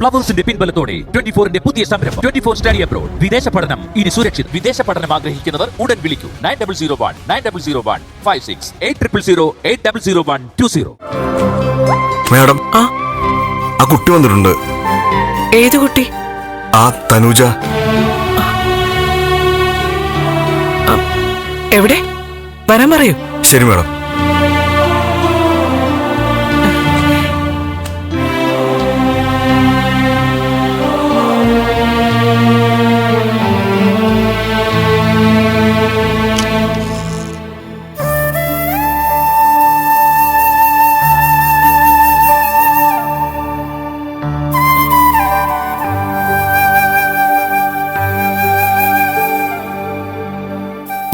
പ്ലവേഴ്സിന്റെ പിൻബലത്തോടെ twenty ഫോറിന്റെ പുതിയ സംരംഭം. Twenty four study abroad. വിദേശ പഠനം. ഇനി സുരക്ഷിത്. വിദേശ പഠനം ആഗ്രഹിക്കുന്നവർ ഉടൻ വിളിക്കൂ. Nine double zero one nine double zero one five six eight triple zero eight double zero one two zero. Madam ആ? ആ കുട്ടി വന്നിട്ടുണ്ട്. ഏത് കുട്ടി? ആ തനുജ. എവിടെ? വരാൻ പറയൂ. ശരി മാഡം.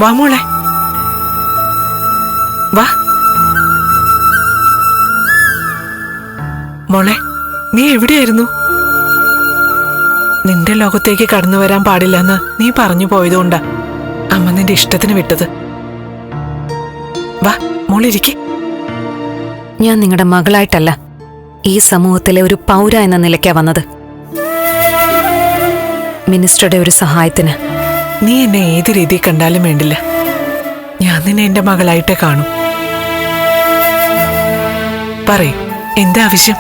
വാ മോളെ. വാ. മോളെ നീ എവിടെയായിരുന്നു? നിന്റെ ലോകത്തേക്ക് കടന്നു വരാൻ പാടില്ലെന്ന് നീ പറഞ്ഞു പോയതുകൊണ്ടാ അമ്മ നിന്റെ ഇഷ്ടത്തിന് വിട്ടത്. വാ മോളിരിക്കെ ഞാൻ നിങ്ങളുടെ മകളായിട്ടല്ല ഈ സമൂഹത്തിലെ ഒരു പൗര എന്ന നിലയ്ക്കാ വന്നത്. മിനിസ്റ്ററുടെ ഒരു സഹായത്തിന്. നീ എന്നെ ഏത് രീതിയിൽ കണ്ടാലും വേണ്ടില്ല. ഞാൻ നിന്നെ എന്റെ മകളായിട്ടേ കാണും. പറയൂ എന്താ ആവശ്യം?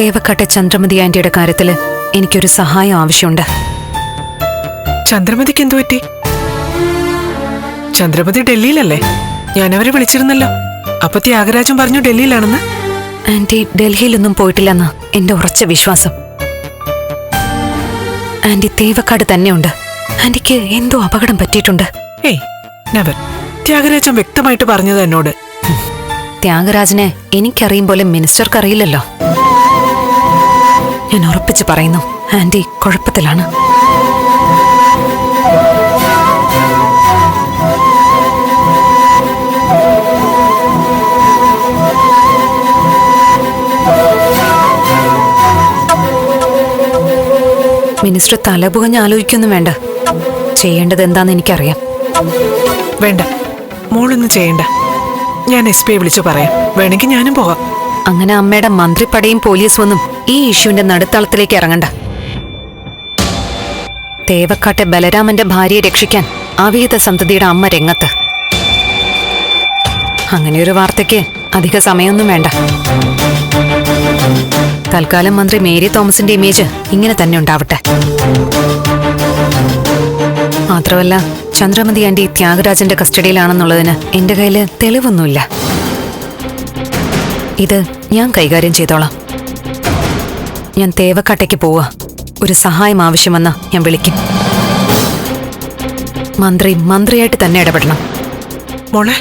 തേവക്കാട്ടെ ചന്ദ്രമതി ആന്റിയുടെ കാര്യത്തിൽ എനിക്കൊരു സഹായം ആവശ്യമുണ്ട്. ചന്ദ്രമതിക്ക് എന്തു പറ്റി? ചന്ദ്രമതി ഡൽഹിയിലല്ലേ? ഞാൻ അവരെ വിളിച്ചിരുന്നല്ലോ. അപ്പൊ ത്യാഗരാജൻ പറഞ്ഞു ഡൽഹിയിലാണെന്ന്? ആന്റി ഡൽഹിയിലൊന്നും പോയിട്ടില്ലെന്ന് എന്റെ ഉറച്ച വിശ്വാസം. ആന്റി തേവക്കാട് തന്നെയുണ്ട്. ആന്റിക്ക് എന്തോ അപകടം പറ്റിയിട്ടുണ്ട്. ഏയ് നവർ ത്യാഗരാജൻ വ്യക്തമായിട്ട് പറഞ്ഞത് എന്നോട്. ത്യാഗരാജനെ എനിക്കറിയും പോലെ മിനിസ്റ്റർക്ക് അറിയില്ലല്ലോ ഞാൻ ഉറപ്പിച്ച് പറയുന്നു ആന്റി കുഴപ്പത്തിലാണ്. മിനിസ്റ്റർ തലപുകഞ്ഞ് ആലോചിക്കൊന്നും വേണ്ട. ചെയ്യേണ്ടത് എന്താന്ന് എനിക്കറിയാം. വേണ്ട. മോളൊന്നും ചെയ്യണ്ട. ഞാൻ എസ് പിയെ വിളിച്ചു പറയാം. വേണമെങ്കിൽ ഞാനും പോകാം. അങ്ങനെ അമ്മയുടെ മന്ത്രിപ്പടയും പോലീസും ഒന്നും ഈ ഇഷ്യൂവിന്റെ നടുത്തളത്തിലേക്ക് ഇറങ്ങണ്ട. തേവക്കാട്ടെ ബലരാമന്റെ ഭാര്യയെ രക്ഷിക്കാൻ അവിഹിത സന്തതിയുടെ അമ്മ രംഗത്ത്. അങ്ങനെ ഒരു വാർത്തയ്ക്ക് അധിക സമയമൊന്നും വേണ്ട. തൽക്കാലം മന്ത്രി മേരി തോമസിന്റെ ഇമേജ് ഇങ്ങനെ തന്നെ ഉണ്ടാവട്ടെ. മാത്രമല്ല ചന്ദ്രമതി ആന്റി ത്യാഗരാജന്റെ കസ്റ്റഡിയിലാണെന്നുള്ളതിന് എന്റെ കയ്യിൽ തെളിവൊന്നുമില്ല. ഇത് ഞാൻ കൈകാര്യം ചെയ്തോളാം. ഞാൻ തേവക്കാട്ടേക്ക് പോവുക. ഒരു സഹായം ആവശ്യമെന്ന് ഞാൻ വിളിക്കും. മന്ത്രി മന്ത്രിയായിട്ട് തന്നെ ഇടപെടണം. മോളെ.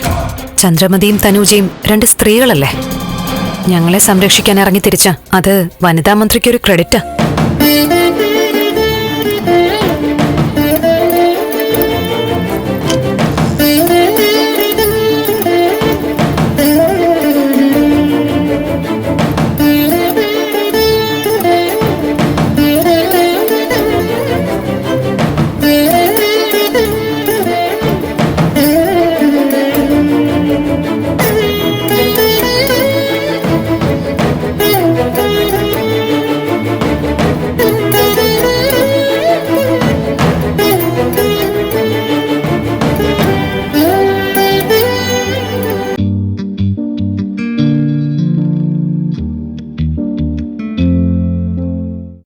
ചന്ദ്രമതിയും തനൂജയും രണ്ട് സ്ത്രീകളല്ലേ? ഞങ്ങളെ സംരക്ഷിക്കാൻ ഇറങ്ങി തിരിച്ച അത് വനിതാ മന്ത്രിക്കൊരു ക്രെഡിറ്റാ.